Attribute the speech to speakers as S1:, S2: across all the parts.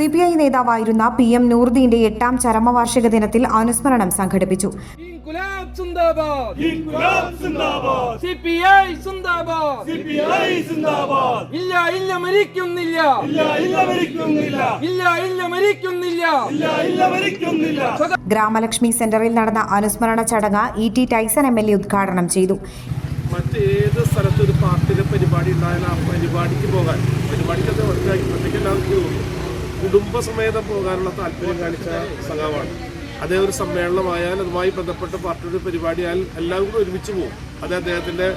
S1: C P I നേതാവായിരുന്ന P M നൂറുദ്ദീന്റെ എട്ടാം ചരമവാർഷിക ദിനത്തിൽ അനുസ്മരണം സംഘടിപ്പിച്ചു.
S2: ഇല്ല ഇല്ല മരിക്കുന്നില്ല.
S3: ഇല്ല ഇല്ല മരിക്കുന്നില്ല.
S2: ഇല്ല ഇല്ല മരിക്കുന്നില്ല.
S3: ഇല്ല ഇല്ല മരിക്കുന്നില്ല.
S1: ഗ്രാമലക്ഷ്മി സെന്ററിൽ നടന്ന അനുസ്മരണ ചടങ്ങ് E T Tyson M L A ഉദ്ഘാടനം ചെയ്തു.
S4: മറ്റേത് സ്ഥലത്ത് ഒരു പാർട്ടിയുടെ പരിപാടി ഉണ്ടായാലും ആ പരിപാടിക്ക് പോകാൻ. പരിപാടിക്കൊക്കെ ഒറ്റയ്ക്ക് ഒറ്റയ്ക്ക് എല്ലാവർക്കും കുടുംബസമേതം പോകാനുള്ള താല്പര്യം കാണിച്ച സഖാവാണ്. അതേ ഒരു സമ്മേളനമായാൽ അതുമായി ബന്ധപ്പെട്ട പാർട്ടിയുടെ പരിപാടിയായാൽ എല്ലാവരും കൂടെ ഒരുമിച്ച് പോകും. അത് അദ്ദേഹത്തിന്റെ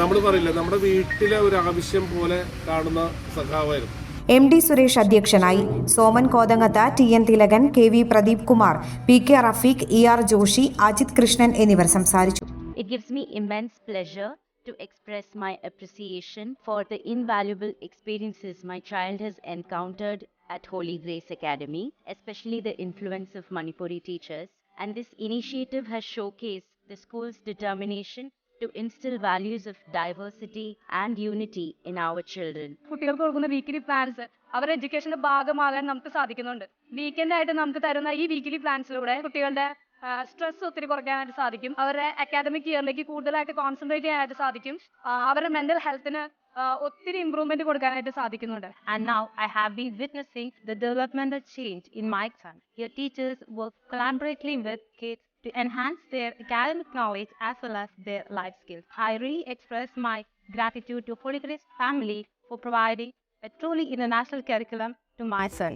S4: നമ്മൾ പറയില്ല നമ്മുടെ വീട്ടിലെ ഒരു ആവശ്യം പോലെ കാണുന്ന സഖാവായിരുന്നു.
S1: എം ഡി സുരേഷ് അധ്യക്ഷനായി Soman Kothangath T N Thilakan K V Pradeep Kumar P K Rafeeq E R Joshi Ajith Krishnan എന്നിവർ സംസാരിച്ചു.
S5: It gives me immense pleasure to express my appreciation for the invaluable experiences my child has encountered at Holy Grace Academy, especially the influence of Manipuri teachers. And this initiative has showcased the school's determination to instill values of diversity and unity in our children.
S6: കുട്ടികൾക്ക് കൊടുക്കുന്ന weekly plans അവരുടെ എഡ്യൂക്കേഷന്റെ ഭാഗമാകാൻ നമുക്ക് സാധിക്കുന്നുണ്ട് weekend ആയിട്ട് നമുക്ക് തരുന്ന ഈ വീക്കിലി പ്ലാൻസിലൂടെ കുട്ടികളുടെ സ്ട്രെസ് ഒത്തിരി കുറയ്ക്കാനായിട്ട് സാധിക്കും അവരുടെ അക്കാദമിക് ഇയറിലേക്ക് കൂടുതലായിട്ട് കോൺസെൻട്രേറ്റ് ചെയ്യാനായിട്ട് സാധിക്കും അവരുടെ മെന്റൽ ഹെൽത്തിന് ഒത്തിരി ഇമ്പ്രൂവ്മെന്റ് കൊടുക്കാനായിട്ട് സാധിക്കുന്നുണ്ട്
S5: And now I have been witnessing the developmental change in my son. Your teachers work collaboratively with kids to enhance their academic knowledge as well as their life skills. I really express my gratitude to Holy Grace family for providing a truly international curriculum to my son.